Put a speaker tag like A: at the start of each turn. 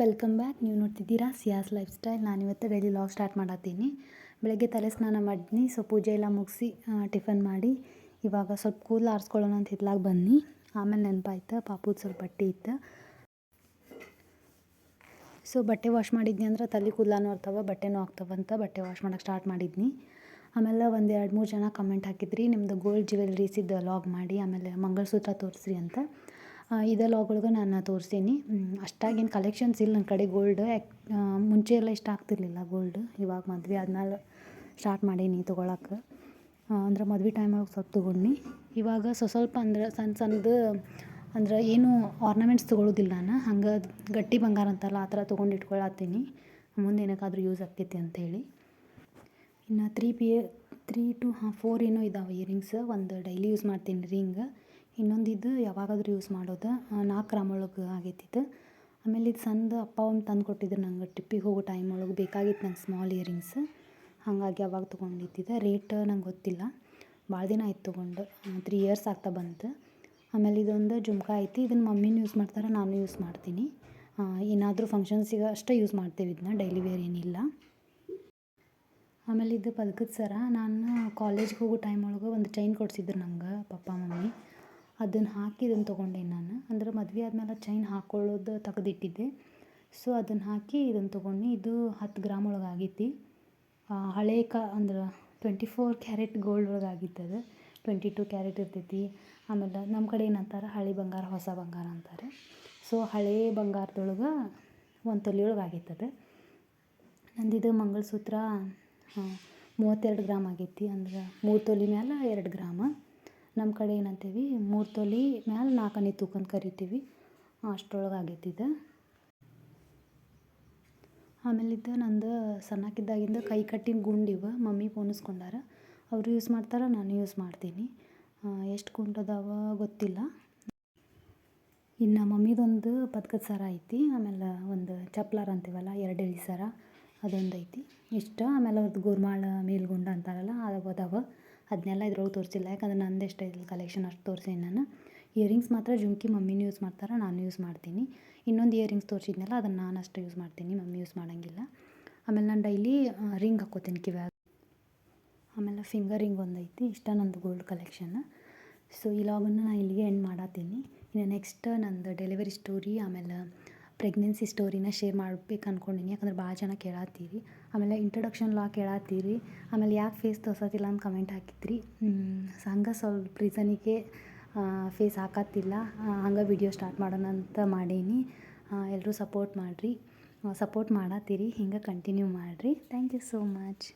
A: Welcome back ನೀವು ನೋಡ್ತಿದ್ದೀರಾ Ciaz lifestyle? ನಾನಿವತ್ತು ಡೈಲಿ ಲಾಗ್ ಸ್ಟಾರ್ಟ್ ಮಾಡತ್ತೀನಿ. ಬೆಳಗ್ಗೆ ತಲೆ ಸ್ನಾನ ಮಾಡಿದ್ನಿ ಸೊ ಪೂಜೆ ಎಲ್ಲ ಮುಗಿಸಿ ಟಿಫನ್ ಮಾಡಿ. ಇವಾಗ ಸ್ವಲ್ಪ ಕೂದಲು ಆರಿಸ್ಕೊಳ್ಳೋಣ ಅಂತ ಹಿತ್ಲಾಗ ಬನ್ನಿ. ಆಮೇಲೆ ನೆನಪಾಯ್ತು, ಪಾಪುದು ಸ್ವಲ್ಪ ಬಟ್ಟೆ ಇತ್ತು. ಸೊ ಬಟ್ಟೆ ವಾಶ್ ಮಾಡಿದ್ನಿ ಅಂದ್ರೆ ತಲೆ ಕೂದಲಾನು ಇರ್ತಾವೆ ಬಟ್ಟೆನೂ ಆಗ್ತಾವಂತ ಬಟ್ಟೆ ವಾಶ್ ಮಾಡೋಕೆ ಸ್ಟಾರ್ಟ್ ಮಾಡಿದ್ನಿ. ಆಮೇಲೆ ಒಂದು ಎರಡು ಮೂರು ಜನ ಕಮೆಂಟ್ ಹಾಕಿದ್ರಿ ನಿಮ್ಮದು ಗೋಲ್ಡ್ ಜ್ಯುವೆಲ್ರೀಸಿದ್ದು ಲಾಗ್ ಮಾಡಿ, ಆಮೇಲೆ ಮಂಗಳಸೂತ್ರ ತೋರಿಸ್ರಿ ಅಂತ. ಇದೇ ಲಾಗ್ ಒಳಗೆ ನಾನು ತೋರಿಸ್ತೀನಿ. ಅಷ್ಟಾಗೇನು ಕಲೆಕ್ಷನ್ಸ್ ಇಲ್ಲ ನನ್ನ ಕಡೆ ಗೋಲ್ಡ್ ಯಾಕೆ ಮುಂಚೆ ಎಲ್ಲ ಇಷ್ಟ ಆಗ್ತಿರ್ಲಿಲ್ಲ ಗೋಲ್ಡ್ ಇವಾಗ ಮದುವೆ ಆದ್ಮೇಲೆ ಸ್ಟಾರ್ಟ್ ಮಾಡೀನಿ ತೊಗೊಳಕ್ಕೆ ಅಂದ್ರೆ ಮದ್ವೆ ಟೈಮ್ ಒಳಗೆ ಸ್ವಲ್ಪ ತೊಗೊಂಡ್ನಿ. ಇವಾಗ ಸ್ವ ಸ್ವಲ್ಪ ಅಂದ್ರೆ ಸಣ್ಣ ಸಣ್ಣದು ಅಂದ್ರೆ ಏನು ಆರ್ನಮೆಂಟ್ಸ್ ತೊಗೊಳೋದಿಲ್ಲ ನಾನು. ಹಂಗೆ ಗಟ್ಟಿ ಬಂಗಾರ ಅಂತಲ್ಲ ಆ ಥರ ತೊಗೊಂಡು ಇಟ್ಕೊಳತ್ತೀನಿ. ಮುಂದೆ ಏನಕ್ಕಾದ್ರೂ ಯೂಸ್ ಆಕ್ಕೈತಿ ಅಂಥೇಳಿ ಇನ್ನು ತ್ರೀ ಪಿ ತ್ರೀ ಟು ಹಾಂ ಫೋರ್ ಏನೋ ಇದಾವೆ ಇಯರಿಂಗ್ಸ್ ಒಂದು ಡೈಲಿ ಯೂಸ್ ಮಾಡ್ತೀನಿ ರಿಂಗ್ ಇನ್ನೊಂದು ಇದು ಯಾವಾಗಾದರೂ ಯೂಸ್ ಮಾಡೋದು ನಾಲ್ಕು ಗ್ರಾಮ್ ಒಳಗೆ ಆಗೈತಿದು. ಆಮೇಲೆ ಇದು ಸಂದ ಅಪ್ಪ ಒಂದು ತಂದು ಕೊಟ್ಟಿದ್ರು ನಂಗೆ ಟ್ರಿಪ್ಪಿಗೆ ಹೋಗೋ ಟೈಮ್ ಒಳಗೆ ಬೇಕಾಗಿತ್ತು ನಂಗೆ ಸ್ಮಾಲ್ ಇಯರಿಂಗ್ಸ್ ಹಾಗಾಗಿ ಅವಾಗ ತೊಗೊಂಡಿದ್ದಿದ್ದು ರೇಟ್ ನಂಗೆ ಗೊತ್ತಿಲ್ಲ. ಭಾಳ ದಿನ ಆಯ್ತು ತೊಗೊಂಡು ತ್ರೀ ಇಯರ್ಸ್ ಆಗ್ತಾ ಬಂತು ಆಮೇಲೆ ಇದೊಂದು ಜುಮ್ಕಾ ಐತಿ ಇದನ್ನು ಮಮ್ಮಿನೂ ಯೂಸ್ ಮಾಡ್ತಾರೆ, ನಾನು ಯೂಸ್ ಮಾಡ್ತೀನಿ. ಏನಾದರೂ ಫಂಕ್ಷನ್ಸಿಗೆ ಅಷ್ಟೇ ಯೂಸ್ ಮಾಡ್ತೇವೆ ಇದನ್ನ ಡೈಲಿ ವೇರ್ ಏನಿಲ್ಲ. ಆಮೇಲೆ ಇದು ಪದಕದ ಸರ, ನಾನು ಕಾಲೇಜ್ಗೆ ಹೋಗೋ ಟೈಮ್ ಒಳಗೆ ಒಂದು ಚೈನ್ ಕೊಡ್ಸಿದ್ರು ನಂಗೆ, ಪಪ್ಪ, ಮಮ್ಮಿ. ಅದನ್ನು ಹಾಕಿ ಇದನ್ನು ತೊಗೊಂಡೆ ನಾನು. ಅಂದ್ರೆ ಮದುವೆ ಆದಮೇಲೆ ಚೈನ್ ಹಾಕ್ಕೊಳ್ಳೋದು ತೆಗ್ದಿಟ್ಟಿದ್ದೆ. ಸೊ ಅದನ್ನು ಹಾಕಿ ಇದನ್ನು ತೊಗೊಂಡು. ಇದು ಹತ್ತು ಗ್ರಾಮ್ ಒಳಗೆ ಆಗೈತಿ ಹಳೆ ಕ, ಅಂದ್ರೆ ಟ್ವೆಂಟಿ ಫೋರ್ ಕ್ಯಾರೆಟ್ ಗೋಲ್ಡ್ ಒಳಗೆ ಆಗಿತ್ತು ಅದು. ಟ್ವೆಂಟಿ ಟು ಕ್ಯಾರೆಟ್ ಇರ್ತೈತಿ. ಆಮೇಲೆ ನಮ್ಮ ಕಡೆ ಏನಂತಾರೆ, ಹಳೆ ಬಂಗಾರ, ಹೊಸ ಬಂಗಾರ ಅಂತಾರೆ. ಸೊ ಹಳೆ ಬಂಗಾರದೊಳಗೆ ಒಂದು ತೊಲೆ ಆಗೈತೆ ಅದು. ನಂದಿದು ಮಂಗಳಸೂತ್ರ ಮೂವತ್ತೆರಡು ಗ್ರಾಮ್ ಆಗೈತಿ ಅಂದ್ರೆ ಮೂರು ತೊಲೆ ಮ್ಯಾಲೆ ಎರಡು ಗ್ರಾಮ. ನಮ್ಮ ಕಡೆ ಏನಂತೀವಿ, ಮೂರು ತೊಲೆ ಮ್ಯಾಲೆ ನಾಲ್ಕು ಅಂತ ಕರಿತೀವಿ. ಅಷ್ಟೊಳಗೆ ಆಗೈತಿ ಇದು. ಆಮೇಲೆ ಇದು ನಂದು ಸಣ್ಣಕಿದ್ದಾಗಿಂದ ಕೈ ಕಟ್ಟಿನ ಗುಂಡು ಇವ, ಮಮ್ಮಿ ಪೋಣಿಸ್ಕೊಂಡಾರ ಅವರು ಯೂಸ್ ಮಾಡ್ತಾರೆ, ನಾನು ಯೂಸ್ ಮಾಡ್ತೀನಿ. ಎಷ್ಟು ಗುಂಡು ಅದಾವ ಗೊತ್ತಿಲ್ಲ. ಇನ್ನು ಮಮ್ಮಿದೊಂದು ಪದಕದ ಸರ ಐತಿ, ಆಮೇಲೆ ಒಂದು ಚಪ್ಲಾರ ಅಂತೀವಲ್ಲ, ಎರಡು ಎಳಿ ಸರ, ಅದೊಂದು ಐತಿ. ಇಷ್ಟ, ಆಮೇಲೆ ಅವ್ರದ್ದು ಗೋರ್ಮಾಳ ಮೇಲ್ಗುಂಡ ಅಂತಾರಲ್ಲ, ಅದು ಅದಾವ. ಅದನ್ನೆಲ್ಲ ಇದ್ರೊಳಗೆ ತೋರಿಸಿಲ್ಲ. ಯಾಕಂದ್ರೆ ನಂದು ಇದ್ರಲ್ಲಿ ಕಲೆಕ್ಷನ್ ಅಷ್ಟು ತೋರ್ಸೀನಿ ನಾನು. ಇಯರಿಂಗ್ಸ್ ಮಾತ್ರ ಜುಮ್ಕಿ ಮಮ್ಮಿನೂ ಯೂಸ್ ಮಾಡ್ತಾರೆ, ನಾನು ಯೂಸ್ ಮಾಡ್ತೀನಿ. ಇನ್ನೊಂದು ಇಯರಿಂಗ್ಸ್ ತೋರಿಸಿದ್ನಲ್ಲ, ಅದನ್ನು ನಾನು ಅಷ್ಟು ಯೂಸ್ ಮಾಡ್ತೀನಿ, ಮಮ್ಮಿ ಯೂಸ್ ಮಾಡೋಂಗಿಲ್ಲ. ಆಮೇಲೆ ನಾನು ಡೈಲಿ ರಿಂಗ್ ಹಾಕ್ಕೋತೀನಿ ಕಿವ್ಯಾಗ. ಆಮೇಲೆ ಫಿಂಗರ್ ರಿಂಗ್ ಒಂದೈತಿ ಇಷ್ಟ ನಂದು ಗೋಲ್ಡ್ ಕಲೆಕ್ಷನ್ ಸೊ ಈ ಲಾಗನ್ನು ನಾನು ಇಲ್ಲಿಗೆ ಎಂಡ್ ಮಾಡತ್ತೀನಿ ಇನ್ನು ನೆಕ್ಸ್ಟ್ ನಂದು ಡೆಲಿವರಿ ಸ್ಟೋರಿ ಆಮೇಲೆ ಪ್ರೆಗ್ನೆನ್ಸಿ ಸ್ಟೋರಿನ ಶೇರ್ ಮಾಡ್ಬೇಕು ಅನ್ಕೊಂಡೀನಿ ಯಾಕಂದ್ರೆ ಭಾಳ ಜನ ಕೇಳಾತ್ತೀರಿ. ಆಮೇಲೆ ಇಂಟ್ರಡಕ್ಷನ್ ಲಾ ಕೇಳಾತ್ತೀರಿ. ಆಮೇಲೆ ಯಾಕೆ ಫೇಸ್ ತೋರ್ಸತ್ತಿಲ್ಲ ಅಂತ ಕಮೆಂಟ್ ಹಾಕಿದ್ರಿ. ಹಂಗೆ ಸ್ವಲ್ಪ ರೀಸನಿಗೆ ಫೇಸ್ ಹಾಕತ್ತಿಲ್ಲ. ಹಂಗೆ ವಿಡಿಯೋ ಸ್ಟಾರ್ಟ್ ಮಾಡೋಣ ಅಂತ ಮಾಡೀನಿ. ಎಲ್ಲರೂ ಸಪೋರ್ಟ್ ಮಾಡಿರಿ. ಸಪೋರ್ಟ್ ಮಾಡತ್ತೀರಿ. ಹಿಂಗೆ ಕಂಟಿನ್ಯೂ ಮಾಡಿರಿ. Thank you so much